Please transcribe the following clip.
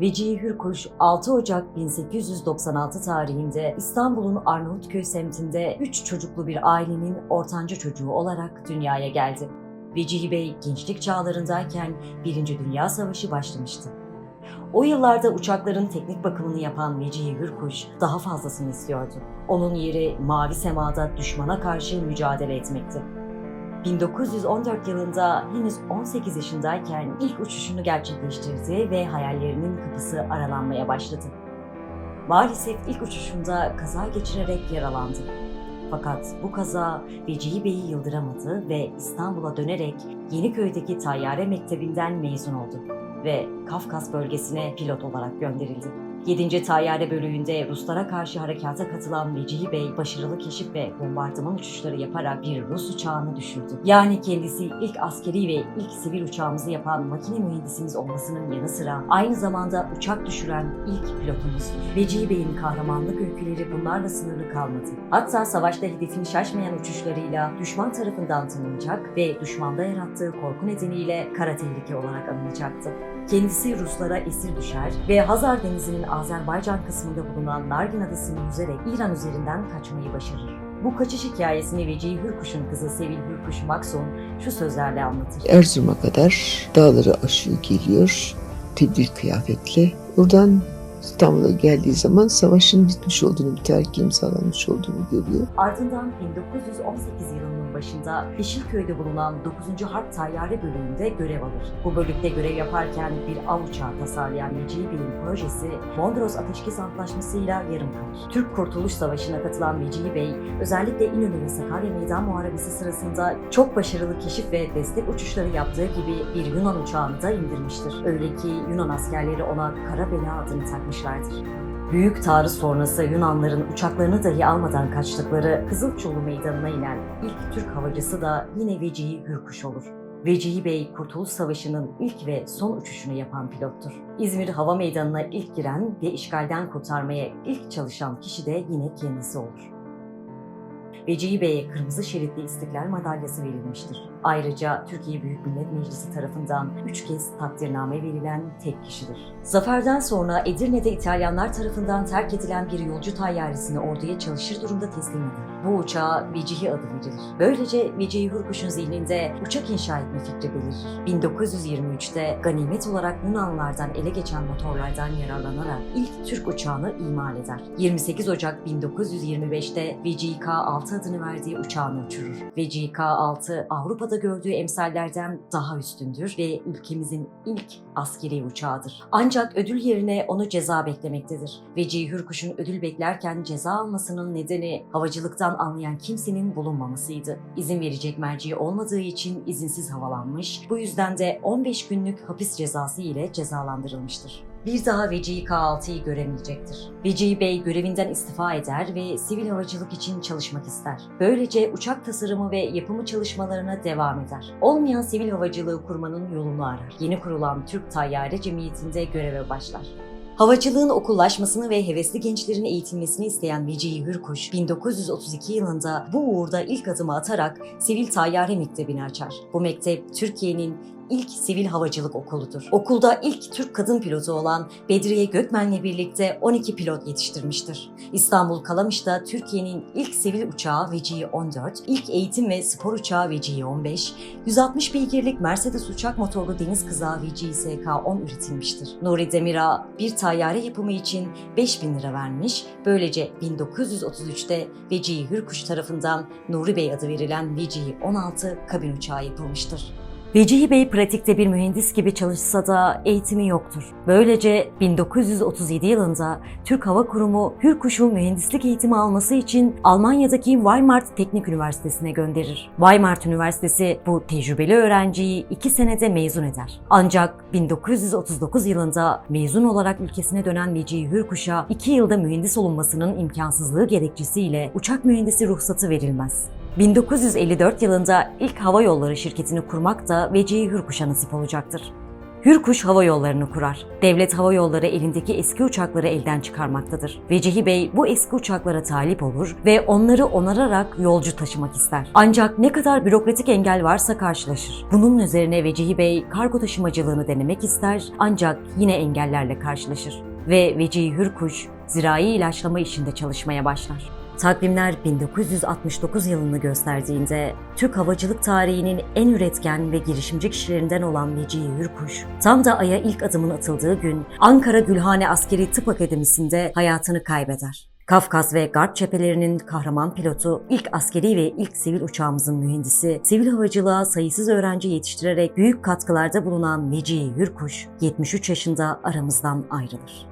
Vecihi Hürkuş 6 Ocak 1896 tarihinde İstanbul'un Arnavutköy semtinde 3 çocuklu bir ailenin ortanca çocuğu olarak dünyaya geldi. Vecihi Bey gençlik çağlarındayken Birinci Dünya Savaşı başlamıştı. O yıllarda uçakların teknik bakımını yapan Vecihi Hürkuş daha fazlasını istiyordu. Onun yeri mavi semada düşmana karşı mücadele etmekti. 1914 yılında henüz 18 yaşındayken ilk uçuşunu gerçekleştirdi ve hayallerinin kapısı aralanmaya başladı. Maalesef ilk uçuşunda kaza geçirerek yaralandı. Fakat bu kaza Vecihi Bey'i yıldıramadı ve İstanbul'a dönerek Yeniköy'deki Tayyare Mektebi'nden mezun oldu ve Kafkas bölgesine pilot olarak gönderildi. 7. Tayyare bölüğünde Ruslara karşı harekata katılan Vecihi Bey başarılı keşif ve bombardıman uçuşları yaparak bir Rus uçağını düşürdü. Yani kendisi ilk askeri ve ilk sivil uçağımızı yapan makine mühendisimiz olmasının yanı sıra aynı zamanda uçak düşüren ilk pilotumuzdur. Vecihi Bey'in kahramanlık öyküleri bunlarla sınırlı kalmadı. Hatta savaşta hedefini şaşmayan uçuşlarıyla düşman tarafından tanınacak ve düşmanda yarattığı korku nedeniyle kara tehlike olarak anılacaktı. Kendisi Ruslara esir düşer ve Hazar Denizi'nin Azerbaycan kısmında bulunan Nargin Adası'nı yüzerek İran üzerinden kaçmayı başarır. Bu kaçış hikayesini Vecihi Hürkuş'un kızı Sevil Hürkuş Makson şu sözlerle anlatır. Erzurum'a kadar dağları aşıyor geliyor tedbir kıyafetle. Oradan İstanbul'a geldiği zaman savaşın bitmiş olduğunu, bir terk imzalanmış olduğunu görüyor. Ardından 1918 yılının başında Yeşilköy'de bulunan 9. Harp Tayyare Bölüğü'nde görev alır. Bu bölükte görev yaparken bir av uçağı tasarlayan Vecihi Bey'in projesi Mondros Ateşkes Antlaşması'yla yarım kalır. Türk Kurtuluş Savaşı'na katılan Vecihi Bey, özellikle İnönü ve Sakarya Meydan Muharebesi sırasında çok başarılı keşif ve destek uçuşları yaptığı gibi bir Yunan uçağını da indirmiştir. Öyle ki Yunan askerleri ona Karabela adını takmışlardır. Büyük taarruz sonrası Yunanların uçaklarını dahi almadan kaçtıkları Kızılçulu Meydanı'na inen ilk Türk havacısı da yine Vecihi Hürkuş olur. Vecihi Bey, Kurtuluş Savaşı'nın ilk ve son uçuşunu yapan pilottur. İzmir Hava Meydanı'na ilk giren ve işgalden kurtarmaya ilk çalışan kişi de yine kendisi olur. Vecihi Bey'e Kırmızı Şeritli İstiklal Madalyası verilmiştir. Ayrıca Türkiye Büyük Millet Meclisi tarafından 3 kez takdirname verilen tek kişidir. Zaferden sonra Edirne'de İtalyanlar tarafından terk edilen bir yolcu tayyaresini orduya çalışır durumda teslim eder. Bu uçağa Vecihi adı verilir. Böylece Vecihi Hürkuş'un zihninde uçak inşa etme fikri belirir. 1923'te ganimet olarak Yunanlılardan ele geçen motorlardan yararlanarak ilk Türk uçağını imal eder. 28 Ocak 1925'te Vecihi K-6 adını verdiği uçağını uçurur. Vecihi K-6 Avrupa'da gördüğü emsallerden daha üstündür ve ülkemizin ilk askeri uçağıdır. Ancak ödül yerine onu ceza beklemektedir. Vecihi Hürkuş'un ödül beklerken ceza almasının nedeni havacılıktan anlayan kimsenin bulunmamasıydı. İzin verecek merci olmadığı için izinsiz havalanmış, bu yüzden de 15 günlük hapis cezası ile cezalandırılmıştır. Bir daha Vecihi K6'yı göremeyecektir. Vecihi Bey görevinden istifa eder ve sivil havacılık için çalışmak ister. Böylece uçak tasarımı ve yapımı çalışmalarına devam eder. Olmayan sivil havacılığı kurmanın yolunu arar. Yeni kurulan Türk Tayyare Cemiyeti'nde göreve başlar. Havacılığın okullaşmasını ve hevesli gençlerin eğitilmesini isteyen Vecihi Hürkuş, 1932 yılında bu uğurda ilk adımı atarak Sivil Tayyare Mektebi'ni açar. Bu mektep Türkiye'nin ilk sivil havacılık okuludur. Okulda ilk Türk kadın pilotu olan Bedriye Gökmen'le birlikte 12 pilot yetiştirmiştir. İstanbul Kalamış'ta Türkiye'nin ilk sivil uçağı Vecihi 14, ilk eğitim ve spor uçağı Vecihi 15, 160 beygirlik Mercedes uçak motorlu deniz kızağı Vecihi SK-10 üretilmiştir. Nuri Demirağ bir tayyare yapımı için 5000 lira vermiş, böylece 1933'te Vecihi Hürkuş tarafından Nuri Bey adı verilen Vecihi 16 kabin uçağı yapılmıştır. Vecihi Bey pratikte bir mühendis gibi çalışsa da eğitimi yoktur. Böylece 1937 yılında Türk Hava Kurumu Hürkuş'u mühendislik eğitimi alması için Almanya'daki Weimar Teknik Üniversitesi'ne gönderir. Weimar Üniversitesi bu tecrübeli öğrenciyi iki senede mezun eder. Ancak 1939 yılında mezun olarak ülkesine dönen Vecihi Hürkuş'a iki yılda mühendis olunmasının imkansızlığı gerekçesiyle uçak mühendisi ruhsatı verilmez. 1954 yılında ilk hava yolları şirketini kurmak da Vecihi Hürkuş'a nasip olacaktır. Hürkuş Hava Yolları'nı kurar. Devlet Hava Yolları elindeki eski uçakları elden çıkarmaktadır. Vecihi Bey bu eski uçaklara talip olur ve onları onararak yolcu taşımak ister. Ancak ne kadar bürokratik engel varsa karşılaşır. Bunun üzerine Vecihi Bey kargo taşımacılığını denemek ister ancak yine engellerle karşılaşır. Ve Vecihi Hürkuş zirai ilaçlama işinde çalışmaya başlar. Takvimler 1969 yılını gösterdiğinde Türk havacılık tarihinin en üretken ve girişimci kişilerinden olan Vecihi Hürkuş, tam da Ay'a ilk adımın atıldığı gün Ankara Gülhane Askeri Tıp Akademisi'nde hayatını kaybeder. Kafkas ve Garp cephelerinin kahraman pilotu, ilk askeri ve ilk sivil uçağımızın mühendisi, sivil havacılığa sayısız öğrenci yetiştirerek büyük katkılarda bulunan Vecihi Hürkuş, 73 yaşında aramızdan ayrılır.